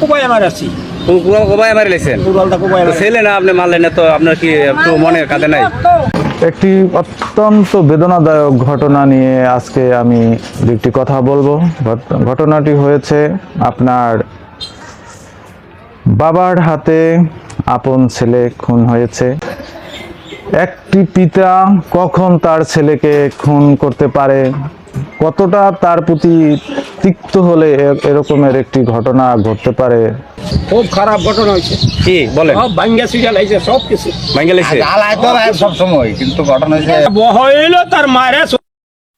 কোপাই আমার আছি মারি লেছেন? উড়ালটা কোপাই তো ছেলে না আপনি মারলেন তো আপনার কি একটু মনে কাঁদে নাই? একটি অত্যন্ত বেদনাদায়ক ঘটনা নিয়ে আজকে আমি একটি কথা বলব। ঘটনাটি হয়েছে আপনার বাবার হাতে আপন ছেলে খুন হয়েছে। একটি পিতা কখন তার ছেলেকে খুন করতে পারে? কতটা তার প্রতি তিক্ত হলে এরকমের একটি ঘটনা ঘটতে পারে। খুব খারাপ ঘটনা হয়েছে। কি? বলেন। সব ভাঙ্গা সিজা লাগছে সব কিছু। ভাঙ্গে লেছে জ্বালায় তো সব সময় কিন্তু ঘটনা হচ্ছে বহইল তার মারে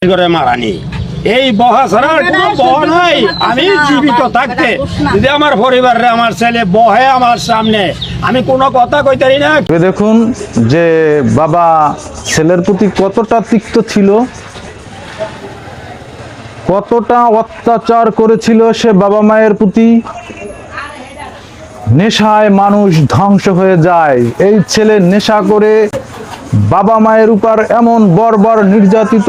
করে মারানি। এই বহা ছাড়া কোনো বহ নাই। আমি জীবিত থাকতে। যদি আমার পরিবারে আমার ছেলে বহে আমার সামনে আমি কোনো কথা কইতারি না। দেখুন যে বাবা ছেলের প্রতি কতটা তিক্ত ছিল কতটা অত্যাচার করেছিল সে বাবা মায়ের প্রতি? নেশায় মানুষ ধ্বংস হয়ে যায়। এই ছেলে নেশা করে বাবা মায়ের উপর এমন বর্বর নির্যাতিত,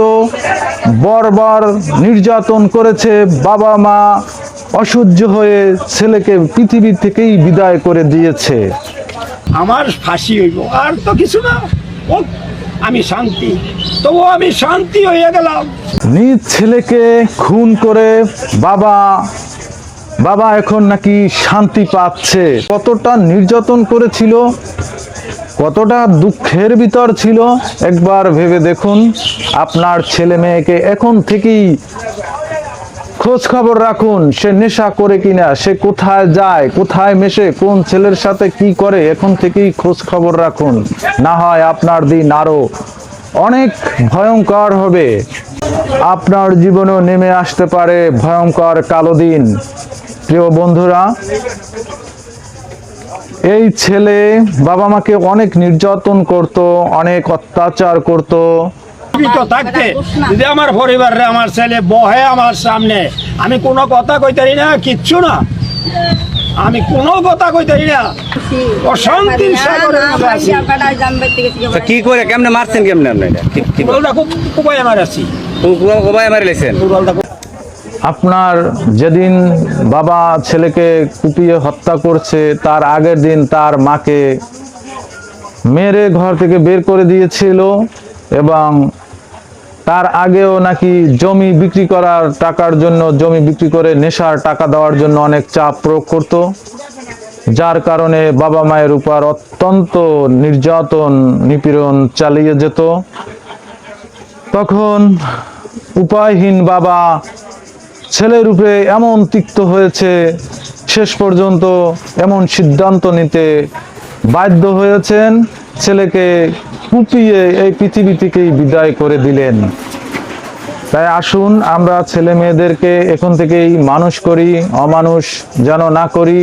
বর্বর নির্যাতন করেছে বাবা মা অসহ্য হয়ে ছেলেকে পৃথিবী থেকেই বিদায় করে দিয়েছে। আমার ফাঁসি হইব, আর তো কিছু না। আমি শান্তি। তবু আমি শান্তি হয়ে গেলাম। নিজ ছেলেকে খুন করে বাবা বাবা এখন নাকি শান্তি পাচ্ছে। কতটা নির্যাতন করেছিল, কতটা দুঃখের ভিতর ছিল, একবার ভেবে দেখুন, আপনার ছেলে মেয়েকে এখন থেকেই খোঁজ খবর রাখুন, সে নেশা করে কিনা, সে কোথায় যায়, কোথায় মেশে, কোন ছেলের সাথে কি করে, এখন থেকেই খোঁজ খবর রাখুন। না হয় আপনার দিন আরও অনেক ভয়ঙ্কর হবে। আপনার জীবনেও নেমে আসতে পারে ভয়ঙ্কর কালো দিন। প্রিয় বন্ধুরা, এই ছেলে বাবা মাকে অনেক নির্যাতন করত, অনেক অত্যাচার করত। জীবিত থাকতে যদি আমার পরিবারে আমার ছেলে বহে আমার সামনে আমি কোনো কথা কইতারি না কিচ্ছু না। আমি কোনো কথা কইতারি না। অশান্তির আছি। তো কি করে কেমনে মারছেন কেমনে আপনি? এটা? কি- খুব কোপাই আমার আছি কবাই মারি লেছেন উড়ালটা আপনার যেদিন বাবা ছেলেকে কুপিয়ে হত্যা করছে তার আগের দিন তার মাকে মেরে ঘর থেকে বের করে দিয়েছিল এবং তার আগেও নাকি জমি বিক্রি করার টাকার জন্য, জমি বিক্রি করে নেশার টাকা দেওয়ার জন্য অনেক চাপ প্রয়োগ করত, যার কারণে বাবা মায়ের উপর অত্যন্ত নির্যাতন, নিপীড়ন চালিয়ে যেত। তখন উপায়হীন বাবা ছেলের উপরে এমন তিক্ত হয়েছে, শেষ পর্যন্ত এমন সিদ্ধান্ত নিতে বাধ্য হয়েছেন। ছেলেকে কুপিয়ে এই পৃথিবী থেকেই বিদায় করে দিলেন। তাই আসুন, আমরা ছেলে মেয়েদেরকে এখন থেকেই মানুষ করি, অমানুষ যেন না করি।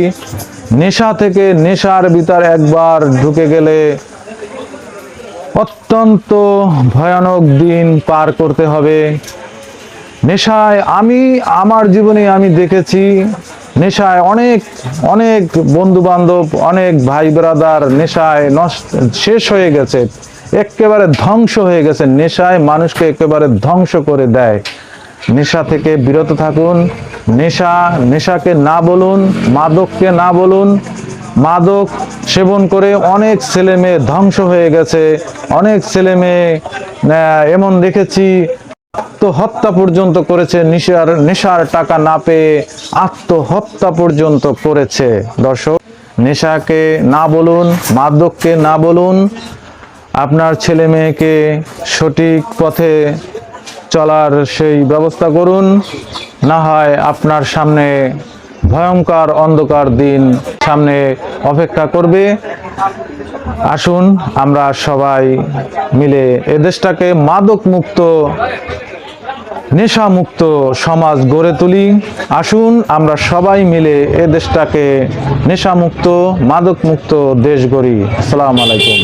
নেশা থেকে নেশার ভিতর একবার ঢুকে গেলে অত্যন্ত ভয়ানক দিন পার করতে হবে। নেশায় আমি, আমার জীবনে আমি দেখেছি, নেশায় অনেক অনেক বন্ধু বান্ধব অনেক ভাই ব্রাদার নেশায় নষ্ট, শেষ হয়ে গেছে। একেবারে ধ্বংস হয়ে গেছে। নেশায় মানুষকে একেবারে ধ্বংস করে দেয়। নেশা থেকে বিরত থাকুন। নেশা, নেশাকে না বলুন, মাদককে না বলুন। মাদক সেবন করে অনেক ছেলে মেয়ে ধ্বংস হয়ে গেছে। অনেক ছেলে মেয়ে এমন দেখেছি, আত্মহত্যা পর্যন্ত করেছে, নেশার নেশার টাকা না পেয়ে আত্মহত্যা পর্যন্ত করেছে। দর্শক, নেশাকে না বলুন, মাদককে না বলুন আপনার ছেলে মেয়েকে সঠিক পথে চলার সেই ব্যবস্থা করুন। না হয় আপনার সামনে ভয়ঙ্কর অন্ধকার দিন সামনে অপেক্ষা করবে। আসুন, আমরা সবাই মিলে এ দেশটাকে মাদক মুক্ত নেশা মুক্ত সমাজ গড়ে তুলি। আসুন, আমরা সবাই মিলে এ দেশটাকে নেশা মুক্ত মাদক মুক্ত দেশ গড়ি। আসসালামু আলাইকুম।